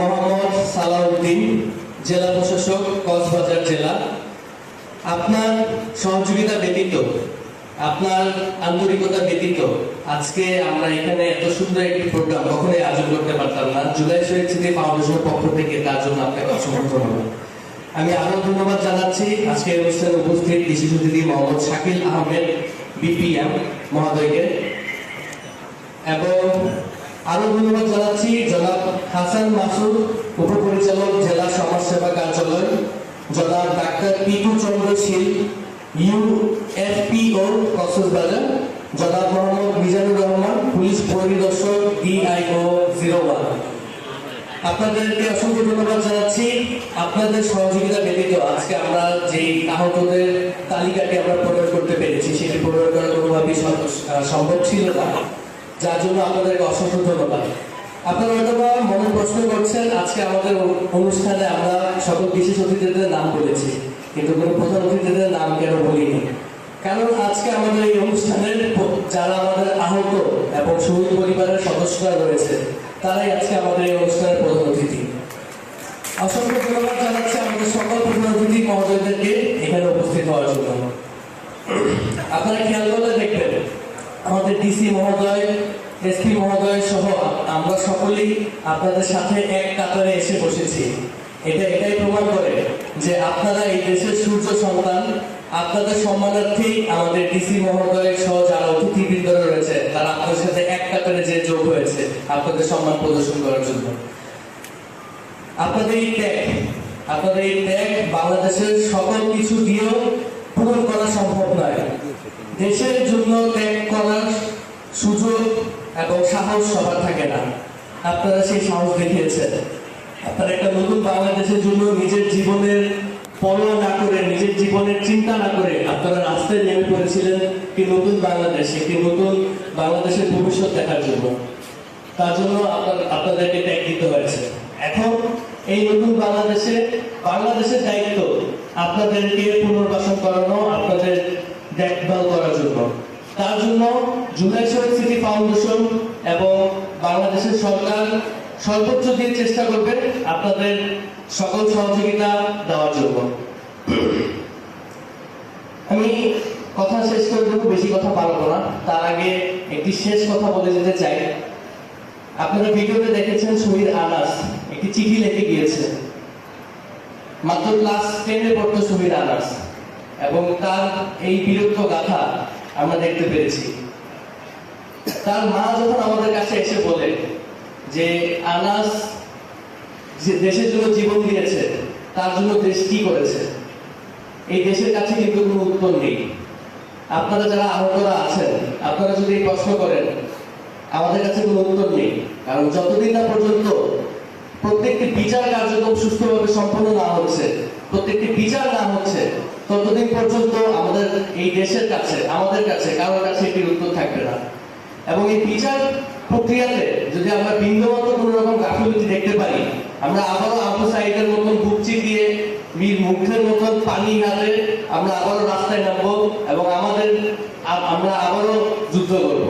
মোহাম্মদ সালাউদ্দিন, জেলা প্রশাসক, কক্সবাজার জেলা। আপনার সহযোগিতা ব্যতীত, আপনার আন্তরিকতা ব্যতীত, আজকে আমরা এখানে এত সুন্দর একটি প্রোগ্রাম কখনোই আয়োজন করতে পারতাম না। জুলাই শহীদ স্মৃতি ফাউন্ডেশনের পক্ষ থেকে তার জন্য আপনাকে অসংখ্য ধন্যবাদ। আমি আরও ধন্যবাদ জানাচ্ছি আজকের অনুষ্ঠানে উপস্থিত বিশিষ্ট অতিথি মোহাম্মদ শাকিল আহমেদ, বিপিএম মহোদয়কে। এবং আরও ধন্যবাদ জানাচ্ছি জনাব হাসান মাসুদ, উপপরিচালক জেলা সমাজসেবা কার্যালয়, জনাব ডাক্তার পিকু চন্দ্র শীল ইউএফপিও কক্সবাজার জনাব মোহাম্মদ মিজানুর রহমান, পুলিশ পরিদর্শক ডিআইও জিরো ওয়ান। আপনাদেরকে অসংখ্য ধন্যবাদ জানাচ্ছি। আপনাদের সহযোগিতা ব্যতীত আজকে আমরা যে আহতদের তালিকাটি আমরা প্রকাশ করতে পেরেছি, সেটি প্রকাশ করা কোনোভাবেই সম- সম্ভব ছিল না। যার জন্য আপনাদেরকে অসংখ্য ধন্যবাদ। আপনারা হয়তো বা মনে প্রশ্ন করছেন, আজকে আমাদের অনুষ্ঠানে আমরা সকল বিশেষ অতিথিদের নাম বলেছি, কিন্তু কোনো প্রধান অতিথিদের নাম কেন বলিনি? কারণ আজকে আমাদের এই অনুষ্ঠানের যারা আমাদের আহত এবং শহীদ পরিবারের সদস্যরা রয়েছে, তারাই আজকে আমাদের এই অনুষ্ঠানের প্রধান অতিথি। অসংখ্য ধন্যবাদ জানাচ্ছি আমাদের সকল প্রধান অতিথি মহোদয়দেরকে এখানে উপস্থিত হওয়ার জন্য। আপনারা খেয়াল করলে দেখবেন, আমাদের ডিসি মহোদয় এসপি মহোদয় সহ আমরা সকলেই আপনাদের সাথে এক কাতারে এসে বসেছি। এটা এটাই প্রমাণ করে যে আপনারা এই দেশের সূর্য সন্তান, আপনাদের সম্মানার্থেই আমাদের ডিসি মহোদয় সহ যারা অতিথিবৃন্দরা রয়েছে, তারা আপনাদের সাথে এক কাতারে যে যোগ হয়েছে, আপনাদের সম্মান প্রদর্শন করার জন্য। আপনাদের এই ত্যাগ, আপনাদের এই ত্যাগ বাংলাদেশের সকল কিছু দিয়েও পূরণ করা সম্ভব নয়। দেশের জন্য ত্যাগ করার সুযোগ এবং সাহস সবার থাকে না। আপনারা সেই সাহস দেখিয়েছেন। আপনারা একটা নতুন বাংলাদেশের জন্য নিজের জীবনের পরোয়া না করে, নিজের জীবনের চিন্তা না করে আপনারা রাস্তায় নেমে পড়েছিলেন একটি নতুন বাংলাদেশ, একটি নতুন বাংলাদেশের ভবিষ্যৎ দেখার জন্য। তার জন্য আপনাদেরকে ত্যাগ দিতে হয়েছে। এখন এই নতুন বাংলাদেশে, বাংলাদেশের দায়িত্ব আপনাদেরকে পুনর্বাসন করানো, আপনাদের দেখভাল করার জন্য। তার জন্য জুলাই সিটি ফাউন্ডেশন এবং বাংলাদেশের সরকার সর্বোচ্চ দিয়ে চেষ্টা করবে আপনাদের সকল সহযোগিতা দেওয়ার জন্য। আমি কথা শেষ করে দেবো, বেশি কথা পারব না। তার আগে একটি শেষ কথা বলে যেতে চাই। আপনারা ভিডিওতে দেখেছেন শহীদ আনাস একটি চিঠি লিখে গিয়েছে। মাত্র ক্লাস টেনে পড়তো শহীদ আনাস। এবং তার এই বীরত্ব গাথা আমরা দেখতে পেরেছি। তার মা যখন আমাদের কাছে এসে বলে যে, আনাস, যে দেশের জন্য জীবন দিয়েছে, তার জন্য দেশ কি করেছে? এই দেশের কাছে কিন্তু কোনো উত্তর নেই। আপনারা যারা আহতরা আছেন, আপনারা যদি এই প্রশ্ন করেন, আমাদের কাছে কোনো উত্তর নেই। কারণ যতদিন না পর্যন্ত প্রত্যেকটি বিচার কার্যক্রম সুষ্ঠুভাবে সম্পন্ন না হচ্ছে, প্রত্যেকটি বিচার না হচ্ছে ততদিন পর্যন্ত আমাদের এই দেশের কাছে, আমাদের কাছে কারোর কাছে এটির উত্তর থাকবে না। এবং এই বিচার প্রক্রিয়াতে যদি আমরা বিন্দুমাত্র কোনো রকম গাফিলতি দেখতে পারি, আমরা আবারও আবু সাইডের মতন বুক বীর মুখের মতন পানি হাতে আমরা আবারও রাস্তায় নামবো এবং আমাদের আমরা আবারও যুদ্ধ করব।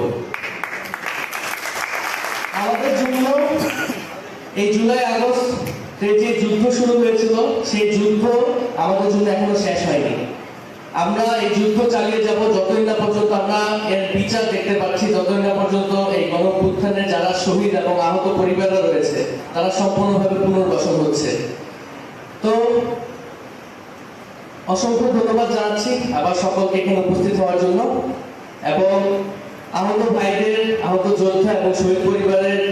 আমাদের জন্য এই জুলাই আগস্ট যে যুদ্ধ শুরু হয়েছিল, সেই যুদ্ধ আমাদের জন্য এখনও শেষ হয়নি। আমরা এই যুদ্ধ চালিয়ে যাব না পর্যন্ত আমরা এর বিচার দেখতে পাচ্ছি না পর্যন্ত এই গণপুত্থানের যারা শহীদ এবং আহত রয়েছে, তারা সম্পূর্ণভাবে পুনর্বাসন হচ্ছে। তো অসংখ্য ধন্যবাদ জানাচ্ছি আবার সকলকে এখানে উপস্থিত হওয়ার জন্য। এবং আহত ভাইদের, আহত যোদ্ধা এবং শহীদ পরিবারের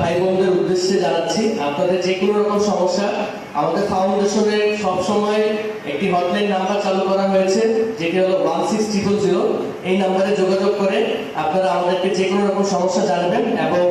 ভাই বোনদের উদ্দেশ্যে জানাচ্ছি, আপনাদের যে কোনো রকম সমস্যা, আমাদের ফাউন্ডেশনের সবসময় একটি হটলাইন নাম্বার চালু করা হয়েছে, যেটি হলো ওয়ান সিক্স ট্রিপল জিরো এই নাম্বারে যোগাযোগ করে আপনারা আমাদেরকে যে কোনো রকম সমস্যা জানাবেন এবং